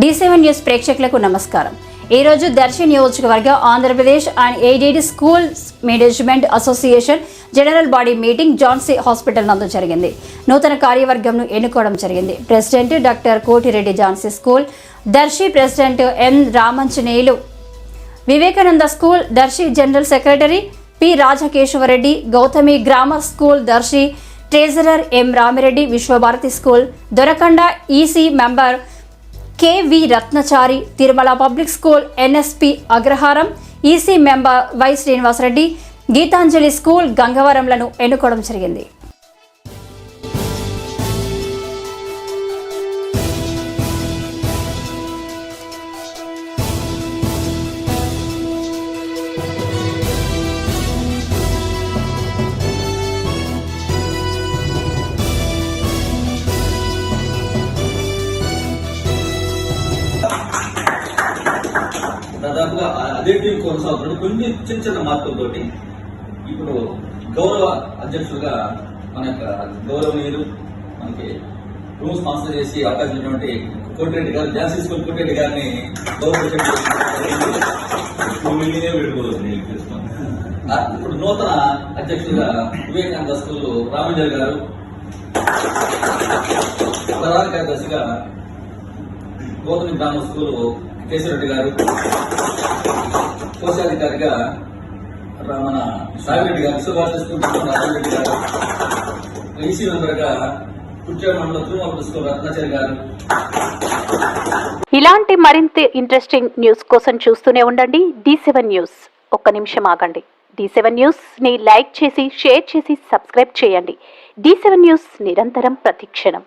D seven news ప్రేక్షకులకు నమస్కారం. ఈరోజు దర్శి నియోజకవర్గ Andhra Pradesh and aided school management association general body meeting Jhansi hospital నందు జరిగింది. నూతన కార్యవర్గంను ఎన్నుకోవడం జరిగింది. President doctor Kotireddy Jhansi school Darshi president N Ramanchaneyulu Vivekananda school Darshi general secretary P Rajakesavareddy Gautami grammar school Darshi treasurer M Ramireddy Vishwabharati school Dorakanda E C member K V Ratnachari Tirumala public school N S P Agraharam E C member Y Srinivasareddy Gitanjali school గంగవరంలను ఎన్నుకోవడం జరిగింది. దాదాపుగా అదే team కొనసాగుతుంది. కొన్ని చిన్న చిన్న మార్పులతోటి ఇప్పుడు గౌరవ అధ్యక్షులుగా మన యొక్క గౌరవనీయులు మనకి రూమ్ స్పాన్సర్ చేసి అవకాశం ఉన్నటువంటి కోటిరెడ్డి గారు ఝాన్సీ స్కూల్ కోటిరెడ్డి గారిని గౌరవ ఇప్పుడు నూతన అధ్యక్షులుగా వివేకానంద స్కూల్ రామంజర్ గారు ప్రధాన కార్యదర్శిగా గౌతమి గ్రామ స్కూల్ కేశవరెడ్డి గారు కోశాధికారిగా మన సాగిరెడ్డి గారు సుభాష్ స్కూల్ రాజరెడ్డి గారు ఈసీ మెంబర్గా కుర్చా తిరుమల స్కూల్ రత్నాచారి గారు. ఇలాంటి మరింత ఇంట్రెస్టింగ్ న్యూస్ కోసం చూస్తూనే ఉండండి డి సెవెన్ న్యూస్. ఒక్క నిమిషం ఆగండి. డి సెవెన్ న్యూస్ని లైక్ చేసి షేర్ చేసి సబ్స్క్రైబ్ చేయండి. డి సెవెన్ న్యూస్ నిరంతరం ప్రతిక్షణం.